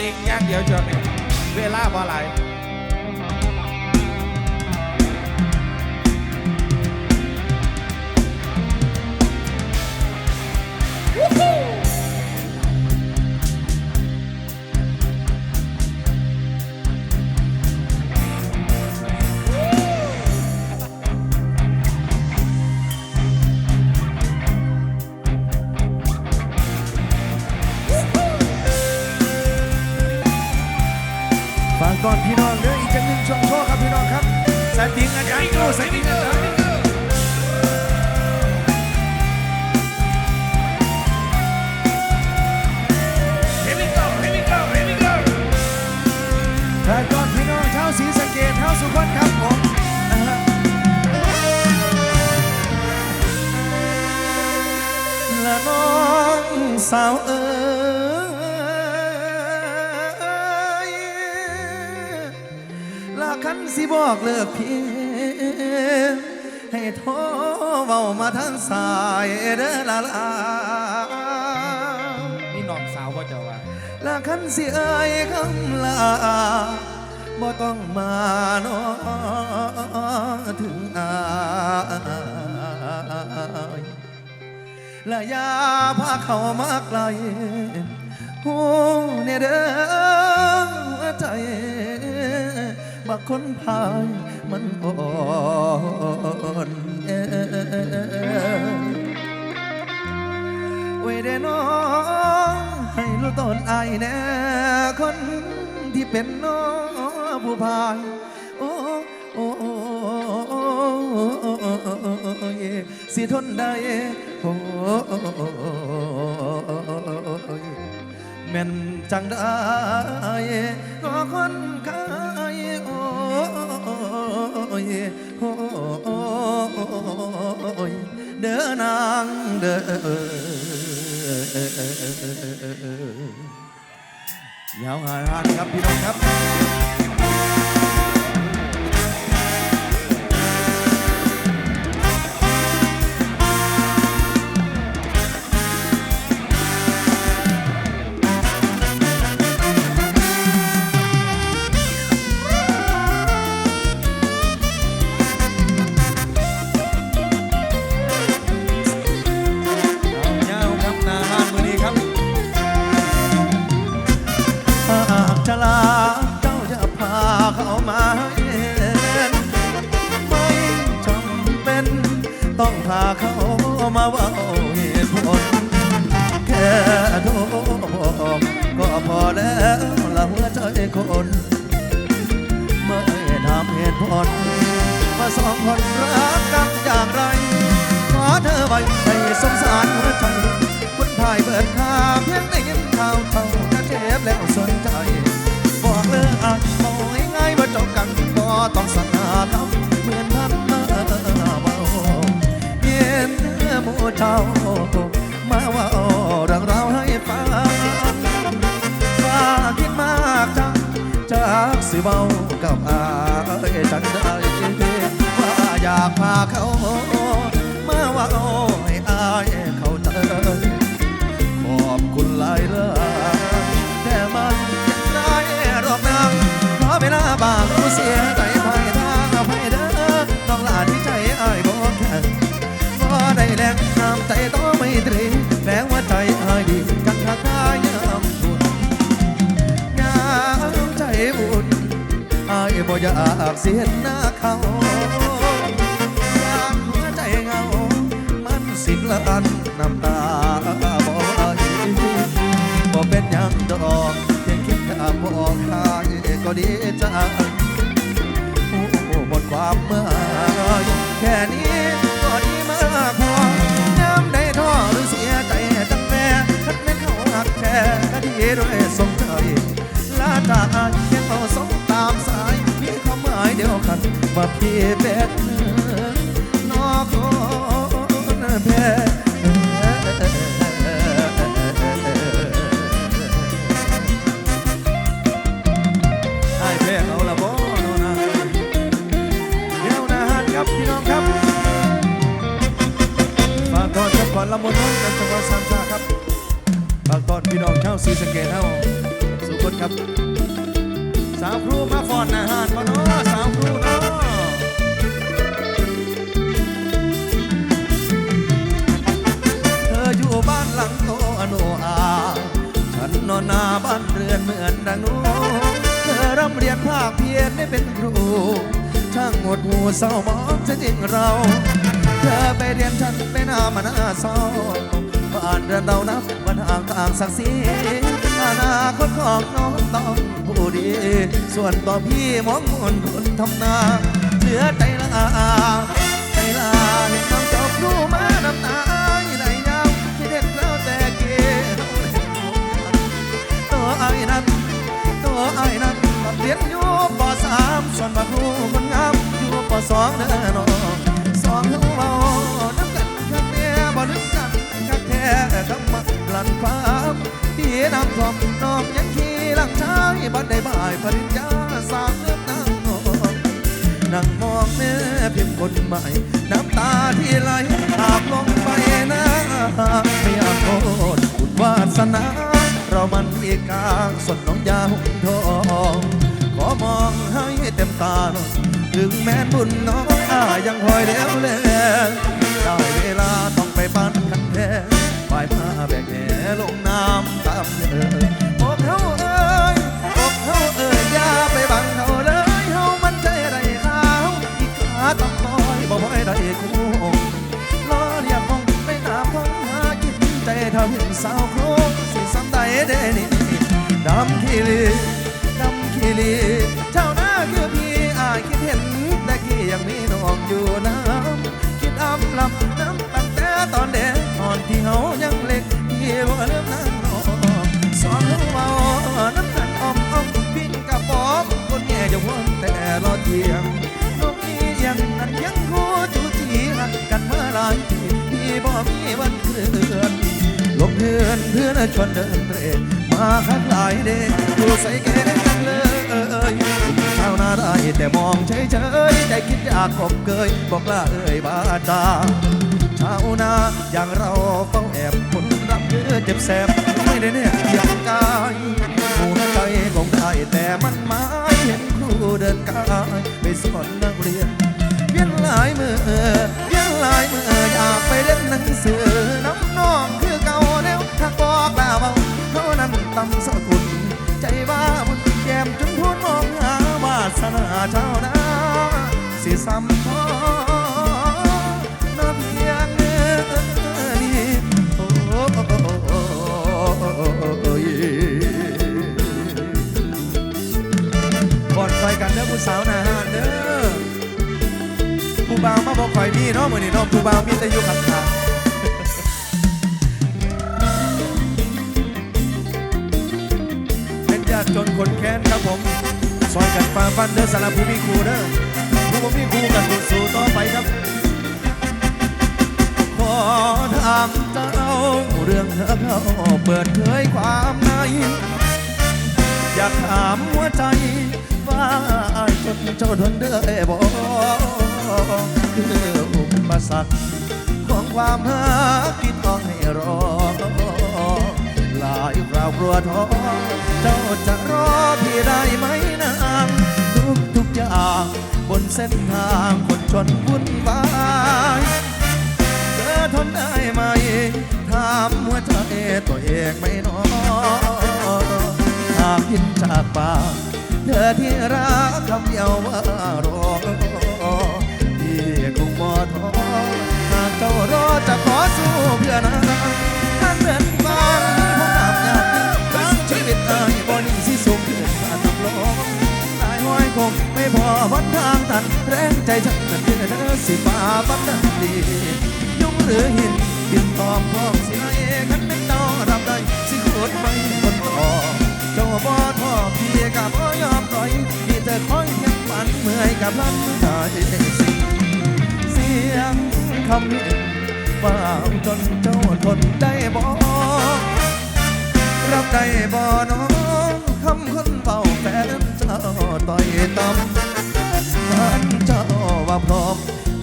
ลิงอย่างเดียวจนเวลาบ่ไหลาย ฝากก่อนพี่น้องเด้ออีกจังหนึ่งช่วงโชว์ครับพี่น้องครับสายติงอาจารย์โก้สายติงอาจารย์เฮมิโก้เฮมิโก้เฮมิโก้ฝากก่อนพี่น้องชาวศรีสะเกดชาวสุพรรณครับผมนะฮะละน้องสาวเอ๋ คันสิบอกเลิกเพียงให้โทรเว้ามาทางสายเด้อละลานี่น้องสาวพ่อเจ้าว่าลาคันสิเอ่ยคำลาบ่ต้องมาเนาะถึงอายและอย่าพาเขามาไกลหูเนี่ยเด้อ บักคนพายมันอ่อนแอโอ้เด้น้อง ให้รู้ตนไอแน่คนที่เป็นน้องผู้พาย โอ้โอ้สิทนได้โอ้ยแม่นจังได้ก็คนขา ยโอ้ยเด้อนางเด้อยาวหาหานครับพี่น้องครับ ตุผลว่าสองคนรักกันอย่างไรขอเธอไว้ให้สงสารหัวใจคนพายเบิดค่าเพียงได้ยินข่าวเท่าจะเจ็บแล้วสนใจ บอกเลยอาจเอาง่ายๆว่าจบกันก็ต้องสัญญาทำเหมือนพันมาเบาเย็นหมู่เจ้ามาว่าเรื่องราวให้ฟังว่าคิดมากจังจากสิเบากับ อายจังได้ว่าอยากพาเขา อยบ่อากเสียหน้าเขาอยามหัวใจเงา มันสิ้นละอันน้ำตาบ่ไหวบ่เป็นยังดอกเพียงคิดกับบอกทายก็ดีใจโอ้หมดความเมื่อยแค่นี้ก็ดีมากพอยามได้ท้อหรือเสียใจจังแม่ทักไม่เข้าหักแค่ก็ดีด้วยสมใจลาตายังเอาสงตามายเบ้านเรือนเหมือนดังนู้นเธอร่ำเรียนภาคเพียรได้เป็นครูช่างหมดหูเศร้ามองจะจริงเรา เธอไปเรียนฉันไปหน้ามันหน้าเศร้าบ้านเรือนเรานับวันห่างต่างศักดิ์ศรีอนาคตของน้องต้องผู้ดี ส่วนตัวพี่มองมนคนทำนาเหลือใจละอา สองเด้อน้องสองเฮาเมาน้ำกันข้างแน่บ่นึกกันคักแท้คำมาหลันความพี่น้ำท่วมน้องยังขี่หลังชายบัดได้บ่ายปริญญาสามเริ่มนั่งนอนนั่งมองแม่พิมพ์คนใหม่ น้ำตาที่ไหลอาบลงไปนะไม่อยากโทษบุญวาสนาเรามันอีกลางส่วนน้องยาหุ่นทอง ขอมองให้เต็มตาหน่อย ถึงแม้บุญน้องอายังคอยเลี้ยวแลได้เวลาต้องไปปั้นคันแท้ปลายผ้าแบกแหลงน้ำตามเธออกเขาเอ้ยอกเขาเอ้ยอย่าไปบังเขาเลยเฮามันใจไรขาวอีกขาต้องคอยบ่บ่อยได้คู่ล้อเรียกคงไม่ตามท้องหากินใจเท่าเห็นสาว อยู่น้ำคิดอำลำน้ำตั้งแต่ตอนเด็กตอนที่เฮายังเล็กพี่บ่เริ่มนั่งนอนสอนเฮาเมาน้ำกันอ้อมอ้อมปิ้งกระป๋อมคนแก่จะวนแต่รอเทียงนกอียังนั้นยังคู่จูจีหักกันเมื่อหลายปีพี่บ่มีวันเคลื่อนลงเพื่อนเพื่อนชวนเดินเตะมาคัดหลายเดอยู่ใส่แก แต่มองเฉยๆแต่คิดอยากกบเกยบอกลาเอ่ยบาจาชาวนาอย่างเราเฝ้าแอบคนรับเยอเจ็บแสบไม่ได้เนี่ยเกียงกายหัวใจคงได้แต่มันหมายเห็นครูเดินกายไปสอนนักเรียนเวียนหลายมือเวียนหลายมืออยากไปเล่นหนังสือน้ำน้องคือเก่าแล้วถ้าบอกลาเบาเท่านั้นตำสกุลใจว่าบุญแก้มจนพูดมองหา วาสนาเจ้านาสิซ้ำพอนาเพียงนี้โอ้ยบอดไฟกันเด้อผู้สาวนาเด้อผู้บ่าวมาบอกคอยมีเนาะมื้อนี้เนาะผู้บ่าวมีแต่อยู่ข้างๆเป็นญาติจนคนแค้นครับผม ซอยกันฝ่าฟันเด้อสารภูมิครูเด้อผู้บ่มีครูกันสู้ต่อไปครับขอถามเจ้าเรื่องเธอเขาเปิดเผยความในอยากถามหัวใจว่าอ้ายจนเจ้าทนได้บ่คืออุปสรรคของความหาที่ต้องให้รอายคราวกลัวท้อเจ้าจะรอพี่ได้ไหมนางทุกทุกอย่างบนเส้นทางคนชนวุ่นวายเธอทนได้ไหมถามหัวใจตัวเองไม่นอหากยินจากปากเธอที่รักคำเดียวว่ารอพี่คงบ่ท้อหากเจ้ารอจะขอสู้เพื่อนางท่านเดินบ้าน อายบ่นิ่งสิสูงขึ้นผ่านน้ำลมตายห้อยคงไม่พอวันทางตันแรงใจฉันนั้นเดือเธอสิฟ้าบังดันดียุ่งหรือหินบินตอมพอมสิให้ขันไม่ต่อรับได้สิโคตรไปคนต่อเจ้าบ่ทอพี่กับบ่อยอมปล่อยที่เธอคอยเพียงฝันเมื่อยกับลันได้สิ่งเสียงคำนี้ว่าจนเจ้าทนได้บ่ รับได้บ่น้องคำคนเบาแฟนเจ้าต่อยต่ำท่านเจ้าว่าพร้อม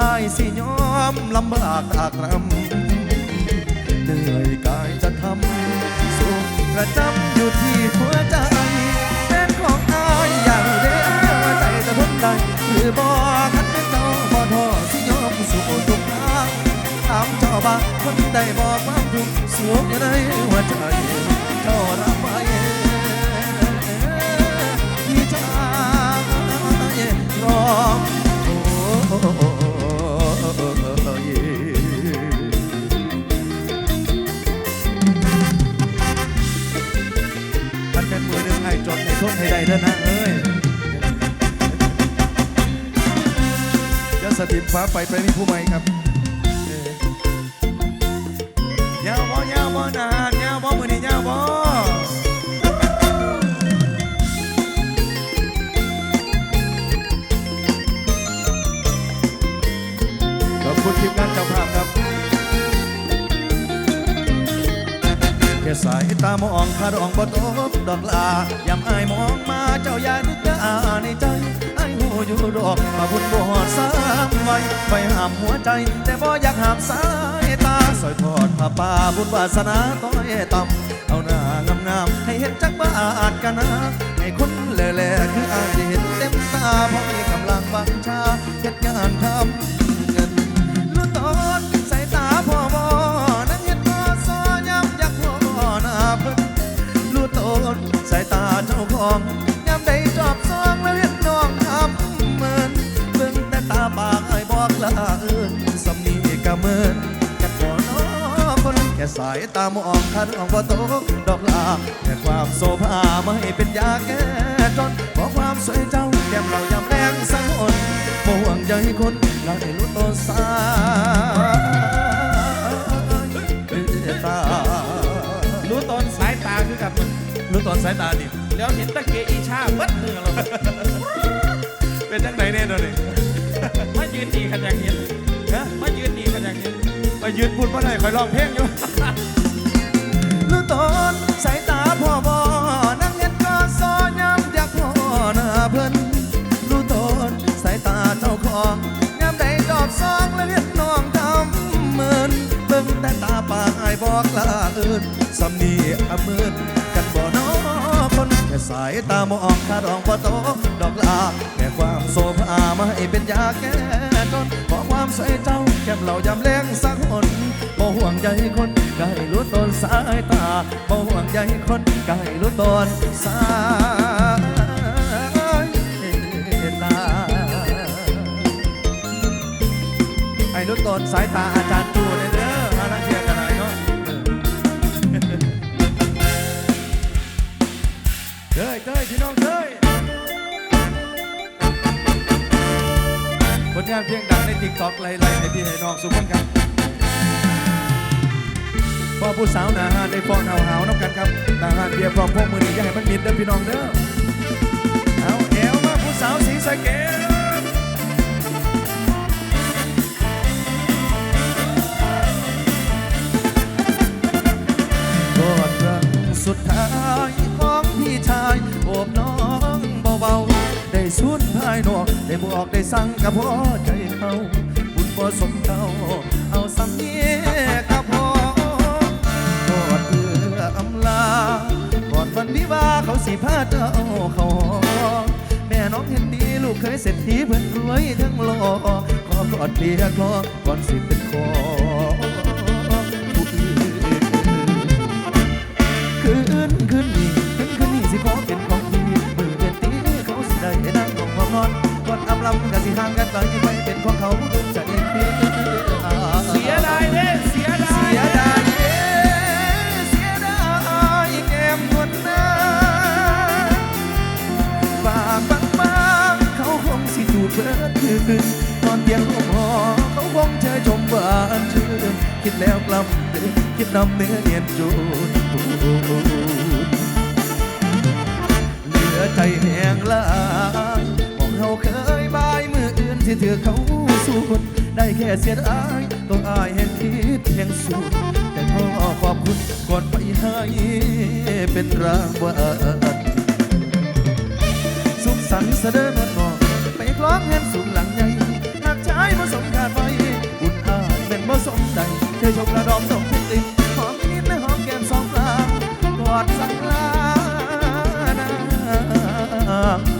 อายสิยอมลำบากอากรำเหนื่อยกายจะทำสุขประจำอยู่ที่หัวใจแฟนของอายอย่างเดียวใจจะทนได้หรือบ่คันเป็เจ้าบ่ทอสิยอมสู่ทุกทางถามเจ้าบ้าคนได้บอกความทุกข์สวมอยู่ในหัวใจ ทนให้ได้เด้อนะเอ้ยจะสถิตฟ้าไปไปมีผู้ใหม่ครับ คุณทีมงานเจ้าภาพครับแค่สายตามองคารองบ่ตกดอกลายำอายมองมาเจ้าอย่านึกยาในใจไอ้หูอยู่ดอกมาบุญบ่หอดสามไว้ไฟห้ามหัวใจ แต่บ่อยากห้ามสายตาสอยทอดผ้าป่าบุญวาสนาต้อยต่ำเอาหน้างามๆให้เห็นจักบ้านกันนะให้คนแหล่ๆคืออายได้เห็นเต็มตาเพราะมีกำลังบังชาเฮ็ดงานทำ องยำได้จอบซองแล้วเห็นน้องทำเหมือนเบิ่งแต่ตาปากไอ้บอกละเอิ้นสำนีกะเหมือนกันบ่น้อคนแค่สายตามองคันของบ่ตกดอกลาแค่ความโซภามาให้เป็นยาแก้จนขอความสวยเจ้าแก้มเรายำแรงสังคนบ่ห่วงใยคนเราได้รู้ตัวสายตารู้ตอนสายตาคือกับมึงรู้ตอนสายตาดิ แล้วเห็นตะเกียอีชาเบัดมือเราเป็นจังไหนเนี่ยเดี๋ยวนี้มายืนดีกันอย่างเห็นฮะมายืนดีกันอย่างเห็นไปยืนพูดมาไหนคอยร้องเพลงอยู่รู้ตอนสายตาพ่อบอนั่งเห็นก็ซอยำอยากพ่อหน้าเพิ่นรู้ตอนสายตาเจ้าของยามใดจอบซองแล้วเห็นน้องทำเหมือนเบิ่งแต่ตาปากอายบอกลาเอินสำนีอะมืนกันบ่น้อ คนแค่สายตามองคารองบ่โตดอกลาแค่ความโซภามาให้เป็นยาแก้จนขอความใส่เจ้าแก้มเรายำแรงสักคนบ่ห่วงใยคนก็ให้รู้ตนสายตาบ่ห่วงใยคนก็ให้รู้ตนสายตาไอ้รู้ตนสายตาอาจารย์ เด้ยพี่น้องเด้ยผลงานเพลงดังในติ๊กต็อกไล่ๆในพี่ให้น้องสุพนครับพ่อผู้สาวหนาหานได้ฟ้อนเอาหาวน้ำกันครับหนาหานเบียร์พร้อมพวกมือนี้อย่าให้มันมิดเด้อพี่น้องเด้อเอาเอวมาผู้สาวสีสะเกษกอดรังสุดท้ายายนอกได้บอกได้สั่งกับพ่อใจเขาบุญบ่สมเขาเอาสำเนียกับพ่อกอดเพื่ออำลากอดวันวิวาเขาสิพาเจ้าเขาหอแม่น้องเห็นดีลูกเคยเสร็จทีเพื่อนรวยทั้งหล่อขอกอดเลียคลอก่อนสิเป็นคอผู้อื่นคืนคืนนี้คืนคืนนี้ำลำกันสิห่างกันไปไปเป็นของเขาดวงใจพี่เสียดายเด้เสียดายเสียดายเด้เสียดายแก้มคนนั้นฝากบางบางเขาคงสิจูบเบิดคืนตอนเตียงหองหอเขาคงเชยชมบ้านชื่นคิดแล้วกลับเดือคิดนำเนื้อเนียนจูนเหลือใจแห้งลางมองเขาเคยบายมือ เธอเขาสูดได้แค่เสียดายต้องอายแห่งคิดแห่งสูดแต่ขอขอบคุณก่อนไปให้เป็นรางวัลสุขสันต์เสด็จนอกไปคล้องแฮนสูงหลังใหญ่หากชายผสมขาดไปบุญอาจเป็นผสมใจเธอชมระดอมดมติดหอมนิดและหอมแก้มสองกลางกอดสักลาวัน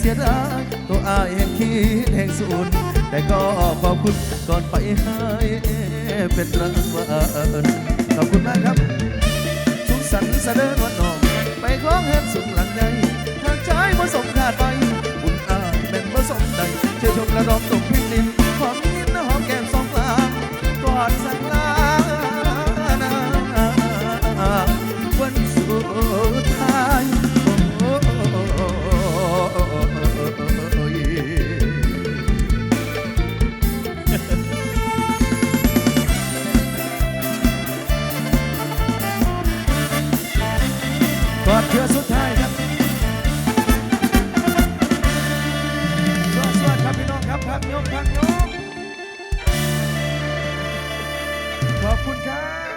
เสียดายตัวอายแห่งคิดแห่งสูญแต่ก็ขอบคุณก่อนไปให้เป็นรางวัลขอบคุณมากครับทุกสันต์เสด็จวันนอง ไปของเฮ็ดสุขหลังใดทางใจบ่สมคาดไปบุญอาเป็นบ่สมใดเชื่อชมระดมตกพิมพ์ดินความยินหอมแก้มสองกลางกอดใส